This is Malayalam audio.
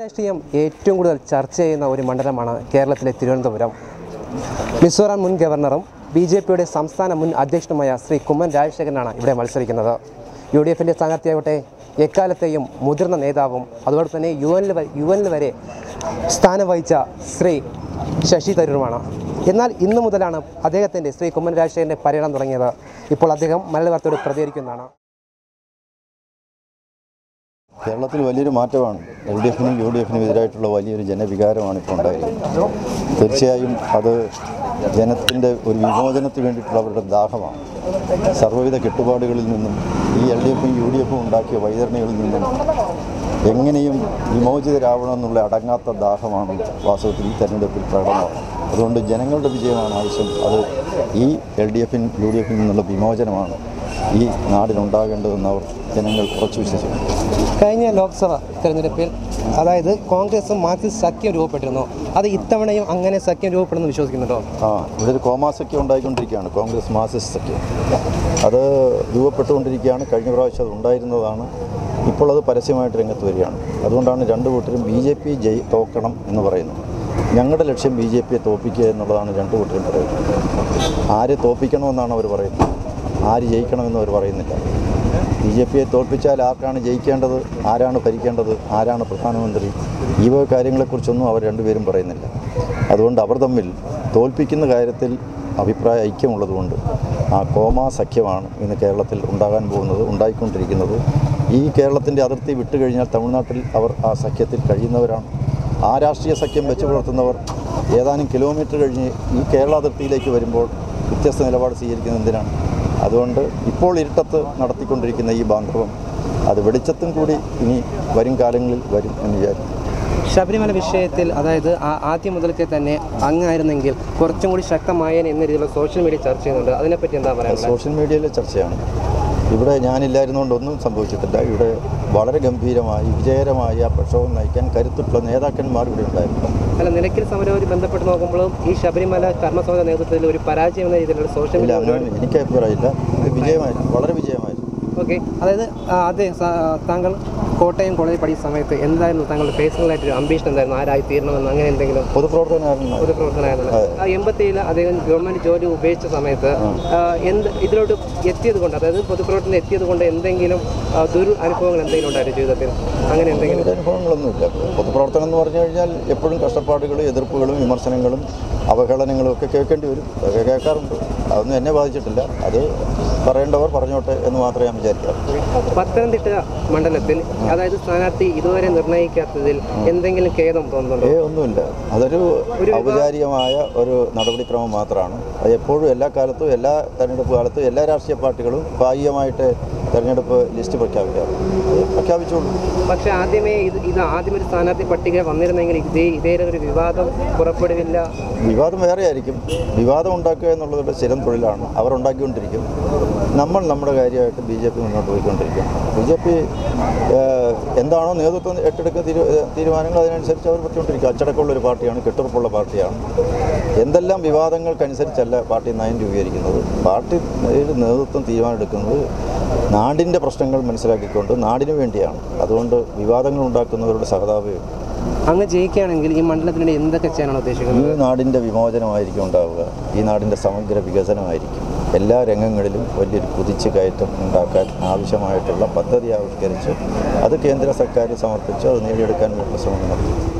രാഷ്ട്രീയം ഏറ്റവും കൂടുതൽ ചർച്ച ചെയ്യുന്ന ഒരു മണ്ഡലമാണ് കേരളത്തിലെ തിരുവനന്തപുരം. മിസോറാം മുൻ ഗവർണറും ബി ജെ പിയുടെ സംസ്ഥാന മുൻ അധ്യക്ഷനുമായ ശ്രീ കുമ്മൻ രാജശേഖരനാണ് ഇവിടെ മത്സരിക്കുന്നത്. യു ഡി എഫിന്റെ സ്ഥാനാർത്ഥിയാവട്ടെ എക്കാലത്തെയും മുതിർന്ന നേതാവും അതുപോലെ തന്നെ യു എനിൽ യു എനിൽ വരെ സ്ഥാനം വഹിച്ച ശ്രീ ശശി തരൂരുമാണ്. എന്നാൽ ഇന്നു മുതലാണ് അദ്ദേഹത്തിന്റെ ശ്രീ കുമ്മൻ രാജശേഖരന്റെ പര്യടനം തുടങ്ങിയത്. ഇപ്പോൾ അദ്ദേഹം മലയാള വാർത്തയോട് പ്രതികരിക്കുന്നതാണ്. കേരളത്തിൽ വലിയൊരു മാറ്റമാണ്. എൽ ഡി എഫിനും യു ഡി എഫിനും എതിരായിട്ടുള്ള വലിയൊരു ജനവികാരമാണ് ഇപ്പോൾ ഉണ്ടായിരിക്കുന്നത് തീർച്ചയായും അത് ജനത്തിന്റെ ഒരു വിമോചനത്തിന് വേണ്ടിയിട്ടുള്ള അവരുടെ ദാഹമാണ്. സർവവിധ കെട്ടുപാടുകളിൽ നിന്നും ഈ എൽ ഡി എഫും യു ഡി എഫും ഉണ്ടാക്കിയ വൈതരണികളിൽ നിന്നും എങ്ങനെയും വിമോചിതരാവണമെന്നുള്ള അടങ്ങാത്ത ദാഹമാണ് വാസ്തവത്തിൽ ഈ തെരഞ്ഞെടുപ്പിൽ പ്രകടമാണ് അതുകൊണ്ട് ജനങ്ങളുടെ വിജയമാണ് ആവശ്യം. അത് ഈ എൽ ഡി എഫിൻ യു ഡി എഫിൽ നിന്നുള്ള വിമോചനമാണ്. ഈ നാടിനുണ്ടാകേണ്ടതെന്ന് അവർ ജനങ്ങൾ ഉറച്ചു വിശ്വസിക്കുന്നു. കഴിഞ്ഞ ലോക്സഭ തെരഞ്ഞെടുപ്പിൽ അതായത് കോൺഗ്രസും മാർക്സിസ്റ്റ് സഖ്യം രൂപപ്പെട്ടിരുന്നു. അത് ഇത്തവണയും അങ്ങനെ സഖ്യം രൂപപ്പെടുന്നു വിശ്വസിക്കുന്നുണ്ടോ? ആ ഇവിടെ ഒരു കോമാ സഖ്യം ഉണ്ടായിക്കൊണ്ടിരിക്കുകയാണ്. കോൺഗ്രസ് മാർക്സിസ്റ്റ് സഖ്യം. അത് രൂപപ്പെട്ടുകൊണ്ടിരിക്കുകയാണ്. കഴിഞ്ഞ പ്രാവശ്യം അത് ഉണ്ടായിരുന്നതാണ്. ഇപ്പോൾ അത് പരസ്യമായിട്ട് രംഗത്ത് വരികയാണ്. അതുകൊണ്ടാണ് രണ്ട് കൂട്ടരും ബി ജെ പി ജയി തോക്കണം എന്ന് പറയുന്നത്. ഞങ്ങളുടെ ലക്ഷ്യം ബി ജെ പിയെ തോൽപ്പിക്കുക എന്നുള്ളതാണ് രണ്ട് കൂട്ടരും പറയുന്നത്. ആരെ തോൽപ്പിക്കണമെന്നാണ് അവർ പറയുന്നത്. ആര് ജയിക്കണമെന്ന് അവർ പറയുന്നില്ല. ബി ജെ പിയെ തോൽപ്പിച്ചാൽ ആർക്കാണ് ജയിക്കേണ്ടത്? ആരാണ് ഭരിക്കേണ്ടത്? ആരാണ് പ്രധാനമന്ത്രി? ഈ വക കാര്യങ്ങളെക്കുറിച്ചൊന്നും അവർ രണ്ടുപേരും പറയുന്നില്ല. അതുകൊണ്ട് അവർ തമ്മിൽ തോൽപ്പിക്കുന്ന കാര്യത്തിൽ അഭിപ്രായ ഐക്യമുള്ളതുകൊണ്ട് ആ കോമാ സഖ്യമാണ് ഇന്ന് കേരളത്തിൽ ഉണ്ടാകാൻ പോകുന്നത് ഉണ്ടായിക്കൊണ്ടിരിക്കുന്നത്. ഈ കേരളത്തിന്റെ അതിർത്തി വിട്ടുകഴിഞ്ഞാൽ തമിഴ്നാട്ടിൽ അവർ ആ സഖ്യത്തിൽ കഴിയുന്നവരാണ്. ആ രാഷ്ട്രീയ സഖ്യം വെച്ച് പുലർത്തുന്നവർ ഏതാനും കിലോമീറ്റർ കഴിഞ്ഞ് ഈ കേരള അതിർത്തിയിലേക്ക് വരുമ്പോൾ വ്യത്യസ്ത നിലപാട് സ്വീകരിക്കുന്നത് എന്തിനാണ്? അതുകൊണ്ട് ഇപ്പോൾ ഇരുട്ടത്ത് നടത്തിക്കൊണ്ടിരിക്കുന്ന ഈ ബാന്ധവം അത് വെളിച്ചത്തും കൂടി ഇനി വരും കാലങ്ങളിൽ വരും എന്ന് വിചാരിക്കും ശബരിമല വിഷയത്തിൽ അതായത് ആ- ആദ്യം മുതലത്തെ തന്നെ അങ്ങായിരുന്നെങ്കിൽ കുറച്ചും കൂടി ശക്തമായേനെ എന്ന രീതിയിലുള്ള സോഷ്യൽ മീഡിയ ചർച്ച ചെയ്യുന്നുണ്ട്. അതിനെപ്പറ്റി എന്താ പറയുക സോഷ്യൽ മീഡിയയിലെ ചർച്ചയാണ്. ഇവിടെ ഞാനില്ലായിരുന്നുകൊണ്ട് ഒന്നും സംഭവിച്ചിട്ടില്ല. ഇവിടെ വളരെ ഗംഭീരമായി വിജയകരമായി ആ പ്രക്ഷോഭം നയിക്കാൻ കരുത്തുള്ള നേതാക്കന്മാർ ഇവിടെ ഉണ്ടായിരുന്നു. അല്ല നിലയ്ക്കൽ സമരവുമായി ബന്ധപ്പെട്ട് നോക്കുമ്പോഴും ഈ ശബരിമല കർമ്മസമിതി നേതൃത്വത്തിൽ ഒരു പരാജയം എന്ന രീതിയിലുള്ള സോഷ്യൽ മീഡിയ എനിക്ക് അഭിപ്രായമില്ല വിജയമായിരുന്നു. വളരെ വിജയമായിരുന്നു. ഓക്കെ അതായത് അതെ താങ്കൾ കോട്ടയം കോളേജ് പഠിച്ച സമയത്ത് എന്തായിരുന്നു താങ്കളുടെ പേഴ്സണലായിട്ടൊരു അംബീഷൻ എന്തായിരുന്നു? ആരായി തീരണമെന്ന് അങ്ങനെ എന്തെങ്കിലും പൊതുപ്രവർത്തനമായിരുന്നു പൊതുപ്രവർത്തനമായിരുന്നു ആ എൺപത്തിയിൽ അദ്ദേഹം ഗവൺമെന്റ് ജോലി ഉപേക്ഷിച്ച സമയത്ത് എന്ത് ഇതിലോട്ട് എത്തിയത് കൊണ്ട് അതായത് പൊതുപ്രവർത്തനം എത്തിയത് കൊണ്ട് എന്തെങ്കിലും ദുരു അനുഭവങ്ങൾ എന്തെങ്കിലും ഉണ്ടായിരുന്നു ജീവിതത്തിൽ? അങ്ങനെ എന്തെങ്കിലും? ഒരു അനുഭവങ്ങളൊന്നുമില്ല പൊതുപ്രവർത്തനം എന്ന് പറഞ്ഞു കഴിഞ്ഞാൽ എപ്പോഴും കഷ്ടപ്പാടുകളും എതിർപ്പുകളും വിമർശനങ്ങളും അവഹേളനങ്ങളും ഒക്കെ കേൾക്കേണ്ടി വരും. അതൊക്കെ കേൾക്കാറുണ്ട്. അതൊന്നും എന്നെ ബാധിച്ചിട്ടില്ല. അത് പറയേണ്ടവർ പറഞ്ഞോട്ടെ എന്ന് മാത്രമേ ഞാൻ വിചാരിക്കാറുള്ളൂ പത്തനംതിട്ട മണ്ഡലത്തിൽ അതായത് സ്ഥാനാർത്ഥി ഇതുവരെ നിർണയിക്കാത്തതിൽ എന്തെങ്കിലും ഖേദം തോന്നുന്നുണ്ടോ? ഏ ഒന്നുമില്ല. അതൊരു ഔപചാരികമായ ഒരു നടപടിക്രമം മാത്രമാണ്. അത് എപ്പോഴും എല്ലാ കാലത്തും എല്ലാ തെരഞ്ഞെടുപ്പ് കാലത്തും എല്ലാ രാഷ്ട്രീയ പാർട്ടികളും ഭാഗികമായിട്ട് തെരഞ്ഞെടുപ്പ് ലിസ്റ്റ് പ്രഖ്യാപിക്കാറുണ്ട് അത് പ്രഖ്യാപിച്ചോളൂ. പക്ഷെ ആദ്യമേ ഇത് ഇത് ആദ്യം ഒരു സ്ഥാനാർത്ഥി പട്ടിക വന്നിരുന്നെങ്കിൽ ഇതേ ഇതേ ഒരു വിവാദം പുറപ്പെടുവില്ല. വിവാദം വേറെ ആയിരിക്കും. വിവാദം ഉണ്ടാക്കുക എന്നുള്ളത് സ്ഥിരം തൊഴിലാണ്. അവർ ഉണ്ടാക്കിക്കൊണ്ടിരിക്കും. നമ്മൾ നമ്മുടെ കാര്യമായിട്ട് ബി ജെ പി മുന്നോട്ട് പോയിക്കൊണ്ടിരിക്കും. ബി ജെ പി എന്താണോ നേതൃത്വം ഏറ്റെടുക്കുന്ന തീരു തീരുമാനങ്ങൾ അതിനനുസരിച്ച് അവർ പറ്റിക്കൊണ്ടിരിക്കും അച്ചടക്കമുള്ള ഒരു പാർട്ടിയാണ് കെട്ടുറപ്പുള്ള പാർട്ടിയാണ്. എന്തെല്ലാം വിവാദങ്ങൾക്കനുസരിച്ചല്ല പാർട്ടി നയം രൂപീകരിക്കുന്നത്. പാർട്ടി നേതൃത്വം തീരുമാനമെടുക്കുന്നത് നാടിന്റെ പ്രശ്നങ്ങൾ മനസ്സിലാക്കിക്കൊണ്ട് നാടിനു വേണ്ടിയാണ്. അതുകൊണ്ട് വിവാദങ്ങൾ ഉണ്ടാക്കുന്നവരുടെ സഹതാപേ ഉള്ളൂ. അങ്ങ് ജയിക്കുകയാണെങ്കിൽ ഈ മണ്ഡലത്തിന് എന്തൊക്കെ ചെയ്യാനാണ് ഉദ്ദേശിക്കുന്നത്? ഈ നാടിന്റെ വിമോചനമായിരിക്കും ഉണ്ടാവുക. ഈ നാടിന്റെ സമഗ്ര വികസനമായിരിക്കും. എല്ലാ രംഗങ്ങളിലും വലിയൊരു കുതിച്ചു കയറ്റം ഉണ്ടാക്കാൻ ആവശ്യമായിട്ടുള്ള പദ്ധതി ആവിഷ്കരിച്ച് അത് കേന്ദ്ര സർക്കാർ സമർപ്പിച്ച് അത് നേടിയെടുക്കാൻ വേണ്ട ശ്രമം നടത്തും.